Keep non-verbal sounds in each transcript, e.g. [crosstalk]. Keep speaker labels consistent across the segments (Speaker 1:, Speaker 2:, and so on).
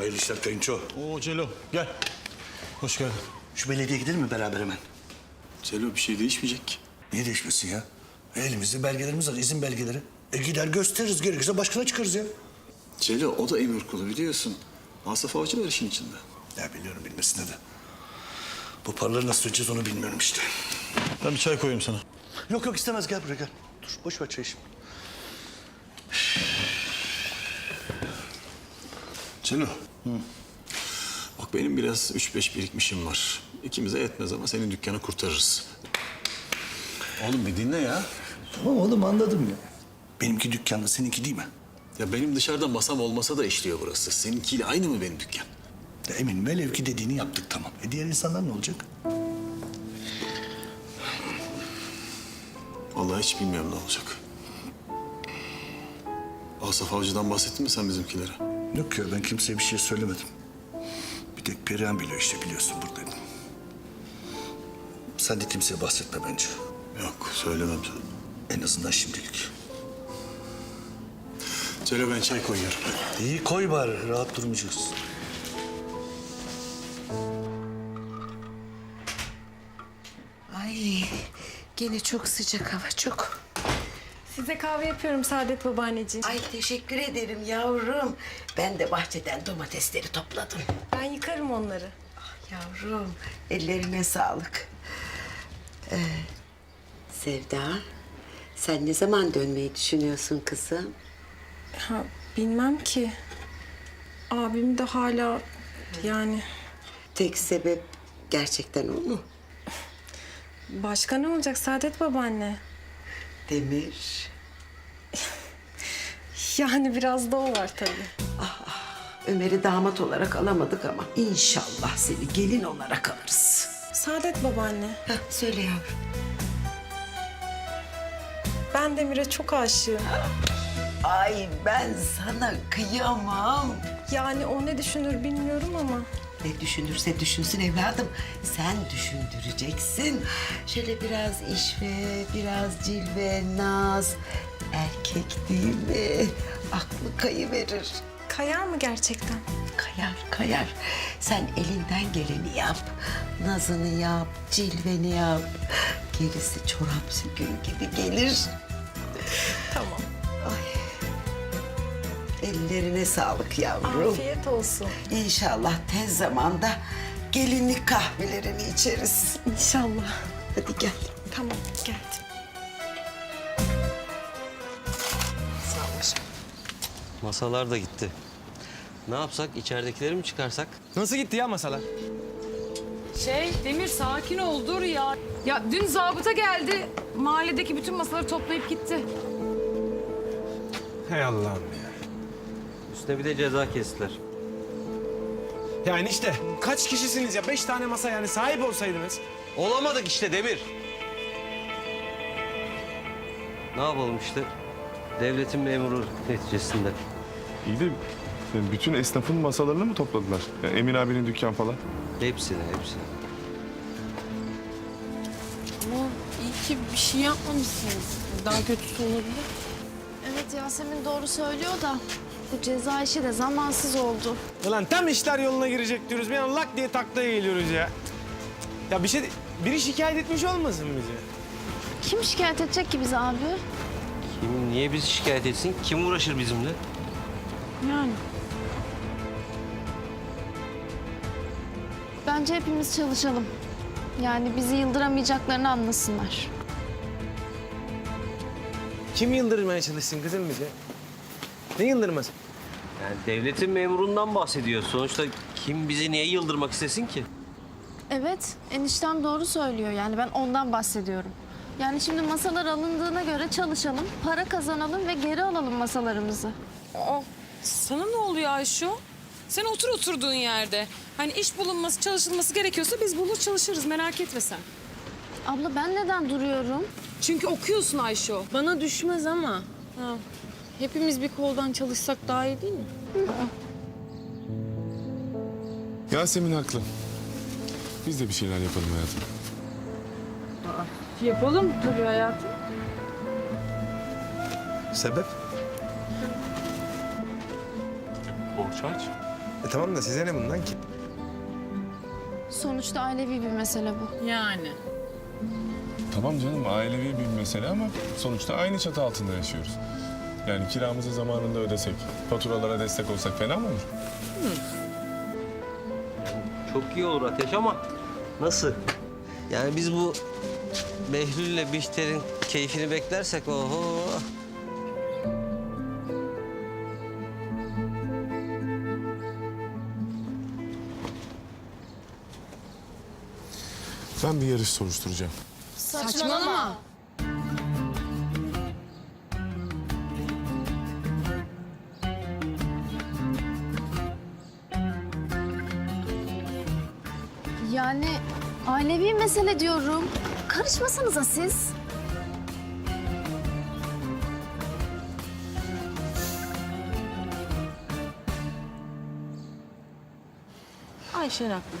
Speaker 1: Hayırlı işler kayınço.
Speaker 2: Oo Celo gel. Hoş geldin.
Speaker 1: Şu belediye gidelim mi beraber hemen?
Speaker 2: Celo bir şey değişmeyecek ki.
Speaker 1: Niye değişmesin ya? Elimizde belgelerimiz var, izin belgeleri. E gider gösteririz, gerekirse başkana çıkarız ya.
Speaker 2: Celo o da emir kulu biliyorsun. Asaf Avcı var işin içinde.
Speaker 1: Ya biliyorum bilmesine de. Bu paraları nasıl ödeyeceğiz onu bilmiyorum işte.
Speaker 2: Ben bir çay koyayım sana.
Speaker 1: Yok yok istemez gel buraya gel. Dur boş ver çay şimdi.
Speaker 2: Celo. Bak benim biraz üç beş birikmişim var. İkimize yetmez ama senin dükkanı kurtarırız. Oğlum bir dinle ya.
Speaker 1: Tamam oğlum anladım ya. Benimki dükkanda seninki değil mi?
Speaker 2: Ya benim dışarıda masam olmasa da işliyor burası. Seninkiyle aynı mı benim dükkan?
Speaker 1: Ya eminim velev ki dediğini yaptık tamam. E diğer insanlar ne olacak?
Speaker 2: Vallahi hiç bilmiyorum ne olacak. Asaf Avcı'dan bahsettin mi sen bizimkilere?
Speaker 1: Yok ya ben kimseye bir şey söylemedim. Bir tek Perihan biliyor işte biliyorsun buradaydım. Sen de kimseye bahsetme bence.
Speaker 2: Yok söylemem canım.
Speaker 1: En azından şimdilik.
Speaker 2: Celo ben çay koyuyorum.
Speaker 1: İyi koy bari rahat durmayacağız.
Speaker 3: Ay gene çok sıcak hava çok.
Speaker 4: Size kahve yapıyorum Saadet babaanneciğim.
Speaker 3: Ay teşekkür ederim yavrum. Ben de bahçeden domatesleri topladım.
Speaker 4: Ben yıkarım onları.
Speaker 3: Yavrum ellerine sağlık. Ee, Sevda sen ne zaman dönmeyi düşünüyorsun kızım?
Speaker 4: Ha, bilmem ki. Abim de hala yani
Speaker 3: Tek sebep gerçekten o mu?
Speaker 4: başka ne olacak Saadet babaanne?
Speaker 3: Demir.
Speaker 4: Yani biraz da o var tabii.
Speaker 3: Ömer'i damat olarak alamadık ama inşallah seni gelin olarak alırız.
Speaker 4: Saadet babaanne,
Speaker 3: Heh, söyle yavrum.
Speaker 4: ben Demir'e çok aşığım.
Speaker 3: Ay ben sana kıyamam.
Speaker 4: Yani o ne düşünür bilmiyorum ama
Speaker 3: Ne düşünürse düşünsün evladım. Sen düşündüreceksin. Şöyle biraz işve, biraz cilve, naz. Erkek değil mi? Aklı kayıverir.
Speaker 4: kayar mı gerçekten?
Speaker 3: Kayar, kayar. Sen elinden geleni yap. Nazını yap, cilveni yap. Gerisi çorap söküğü gibi gelir.
Speaker 4: Tamam.
Speaker 3: Ellerine sağlık yavrum.
Speaker 4: Afiyet olsun.
Speaker 3: İnşallah tez zamanda gelinlik kahvelerini içeriz.
Speaker 4: İnşallah.
Speaker 3: Hadi gel.
Speaker 4: Tamam, geldim.
Speaker 3: Sağ ol.
Speaker 5: Masalar da gitti. Ne yapsak? içeridekileri mi çıkarsak?
Speaker 6: Nasıl gitti ya masalar?
Speaker 7: Şey Demir sakin ol dur ya. Ya dün zabıta geldi. Mahalledeki bütün masaları toplayıp gitti.
Speaker 6: Hey Allah'ım ya.
Speaker 5: Üstüne bir de ceza kestiler.
Speaker 6: Yani işte kaç kişisiniz ya? Beş tane masa yani sahip olsaydınız.
Speaker 5: Olamadık işte Demir. Ne yapalım işte? Devletin memuru neticesinde.
Speaker 8: İyi de yani bütün esnafın masalarını mı topladılar? Yani Emin abinin dükkan falan.
Speaker 5: Hepsini, hepsini.
Speaker 7: Ama iyi ki bir şey yapmamışsınız. Daha kötüsü olabilir.
Speaker 9: Evet Yasemin doğru söylüyor da bu ceza işi de zamansız oldu.
Speaker 6: Ulan tam işler yoluna girecek diyoruz. Bir an lak diye taklaya geliyoruz ya. Ya bir şey... Biri şikayet etmiş olmasın bizi?
Speaker 9: Kim şikayet edecek ki bizi abi?
Speaker 5: Kim, niye bizi şikayet etsin? Kim uğraşır bizimle?
Speaker 7: Yani.
Speaker 9: Bence hepimiz çalışalım. Yani bizi yıldıramayacaklarını anlasınlar.
Speaker 6: Kim yıldırmaya çalışsın kızım bizi? Ne yıldırması?
Speaker 5: Yani devletin memurundan bahsediyor. Sonuçta kim bizi niye yıldırmak istesin ki?
Speaker 9: Evet, eniştem doğru söylüyor. Yani ben ondan bahsediyorum. Yani şimdi masalar alındığına göre çalışalım, para kazanalım ve geri alalım masalarımızı.
Speaker 7: Aa, sana ne oluyor Ayşo? Sen otur oturduğun yerde. Hani iş bulunması, çalışılması gerekiyorsa biz bulur çalışırız merak etme sen.
Speaker 9: Abla ben neden duruyorum?
Speaker 7: Çünkü okuyorsun Ayşo. Bana düşmez ama. Ha. Hepimiz bir koldan çalışsak daha iyi değil mi?
Speaker 8: Yasemin haklı. Biz de bir şeyler yapalım hayatım.
Speaker 7: Yapalım tabii hayatım.
Speaker 1: Sebep?
Speaker 8: Borç harç.
Speaker 6: E tamam da size ne bundan ki?
Speaker 9: Sonuçta ailevi bir mesele bu.
Speaker 7: Yani.
Speaker 8: Tamam canım ailevi bir mesele ama sonuçta aynı çatı altında yaşıyoruz. Yani kiramızı zamanında ödesek, faturalara destek olsak fena mı olur?
Speaker 5: Çok iyi olur Ateş ama nasıl? Yani biz bu Behlül'le Bihter'in keyfini beklersek oho.
Speaker 8: Ben bir yarış soruşturacağım.
Speaker 9: Saçmalama. Yani ailevi mesele diyorum. Karışmasanıza siz.
Speaker 7: Ayşen haklı.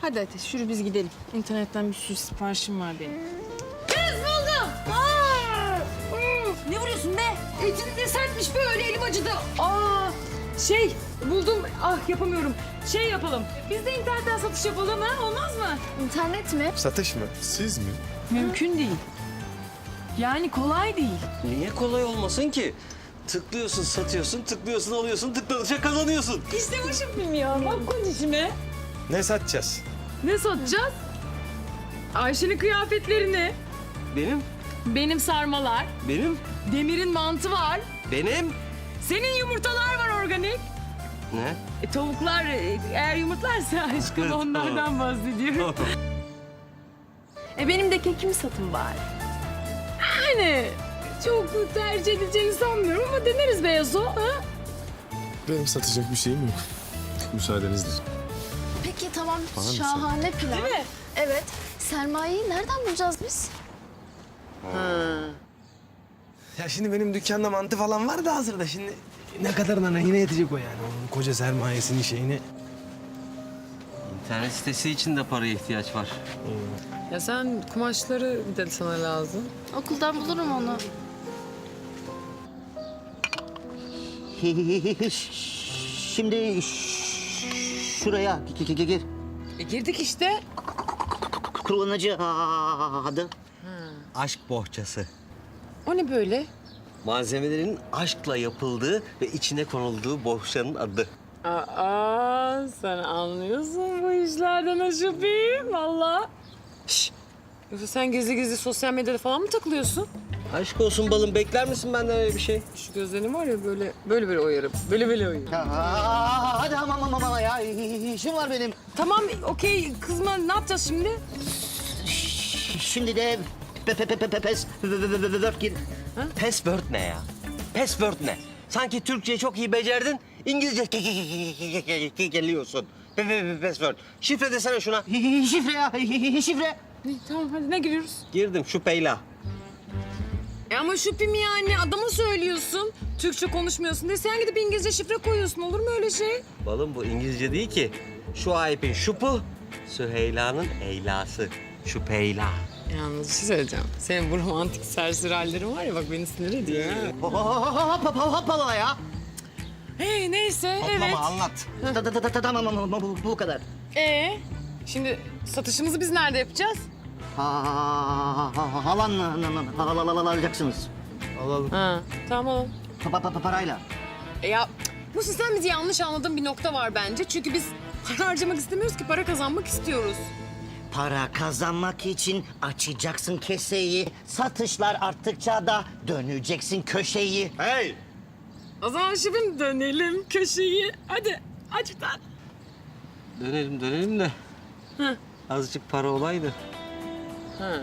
Speaker 7: Hadi Ateş yürü biz gidelim. İnternetten bir sürü siparişim var benim. Kız buldum. Ne vuruyorsun be? Etin de sertmiş böyle elim acıdı. Aa, şey buldum. Ah yapamıyorum. Şey yapalım. Biz de internetten satış yapalım ha olmaz mı?
Speaker 9: İnternet mi?
Speaker 6: Satış mı?
Speaker 8: Siz mi?
Speaker 7: Mümkün değil. Yani kolay değil.
Speaker 5: Niye kolay olmasın ki? Tıklıyorsun, satıyorsun, tıklıyorsun, alıyorsun, tıkladıkça kazanıyorsun.
Speaker 7: İşte bu şıkkım ya. Bak işime.
Speaker 6: Ne satacağız?
Speaker 7: Ne satacağız? Ayşe'nin kıyafetlerini,
Speaker 5: Benim,
Speaker 7: benim sarmalar,
Speaker 5: benim,
Speaker 7: Demir'in mantı var,
Speaker 5: benim.
Speaker 7: senin yumurtalar var organik.
Speaker 5: Ne?
Speaker 7: E, tavuklar e, eğer yumurtlarsa [laughs] aşkım
Speaker 5: Evet,
Speaker 7: onlardan bahsediyorum. e benim de kekimi satın bari. Yani çok tercih edileceğini sanmıyorum ama deneriz Beyazo. Ha?
Speaker 8: Benim satacak bir şeyim yok. Müsaadenizle.
Speaker 9: Peki tamam
Speaker 8: Bana mı
Speaker 9: şahane plan.
Speaker 7: Değil mi?
Speaker 9: Evet. Sermayeyi nereden bulacağız biz?
Speaker 6: Ya şimdi benim dükkanda mantı falan var da hazırda şimdi ne kadarına neyine yetecek o yani onun koca sermayesinin şeyini.
Speaker 5: İnternet sitesi için de paraya ihtiyaç var.
Speaker 7: Ya sen kumaşları de sana lazım.
Speaker 9: Okuldan bulurum onu.
Speaker 10: Şimdi şuraya gi- gi- gi- gir.
Speaker 7: E girdik işte.
Speaker 10: Kullanıcı adı.
Speaker 5: Aşk bohçası.
Speaker 7: O ne böyle?
Speaker 5: Malzemelerin aşkla yapıldığı ve içine konulduğu bohçanın adı.
Speaker 7: Aa sen anlıyorsun bu işlerden Aşıp'im valla. Şş. Yoksa sen gizli gizli sosyal medyada falan mı takılıyorsun?
Speaker 5: Aşk olsun balım bekler misin benden öyle bir şey?
Speaker 7: Şu gözlerim var ya böyle böyle böyle oyarım. Böyle böyle oyarım.
Speaker 10: Aa, hadi ama ama ama ya işim var benim.
Speaker 7: Tamam okey kızma ne yapacağız şimdi?
Speaker 10: Şimdi de pe pe pe pe pe pes dört gir.
Speaker 5: Password ne ya? Password ne? Sanki Türkçeyi çok iyi becerdin, İngilizce geliyorsun. Password. Şifre desene şuna. [laughs]
Speaker 10: Şifre ya [laughs] şifre.
Speaker 7: Tamam hadi ne giriyoruz?
Speaker 5: Girdim şu peyla.
Speaker 7: E ama şüphem yani adama söylüyorsun. Türkçe konuşmuyorsun diye sen gidip İngilizce şifre koyuyorsun. Olur mu öyle şey?
Speaker 5: Balım bu İngilizce değil ki. Şu ayıpın şupu, Süheyla'nın eylası. Şu peyla.
Speaker 7: Yalnız bir şey söyleyeceğim. Senin bu romantik serseri hallerin var ya bak beni sinir ediyor ha.
Speaker 10: Hoppala ya.
Speaker 7: Hey neyse evet.
Speaker 5: Ama anlat.
Speaker 10: Ta- ta- ta- ta- Tamam ama bu, bu- bu kadar.
Speaker 7: Ee, şimdi satışımızı biz nerede yapacağız?
Speaker 10: Ha, ha, halanla halanla alacaksınız.
Speaker 7: Ha, tamam.
Speaker 10: Pa, pa, pa- parayla.
Speaker 7: E ya bu sen bizi yanlış anladığın bir nokta var bence. Çünkü biz para harcamak istemiyoruz ki para kazanmak istiyoruz.
Speaker 10: Para kazanmak için açacaksın keseyi. Satışlar arttıkça da döneceksin köşeyi.
Speaker 5: Hey!
Speaker 7: O zaman şefim dönelim köşeyi. Hadi tane.
Speaker 5: Dönelim dönelim de.
Speaker 7: Hı.
Speaker 5: Azıcık para olaydı.
Speaker 7: Ha.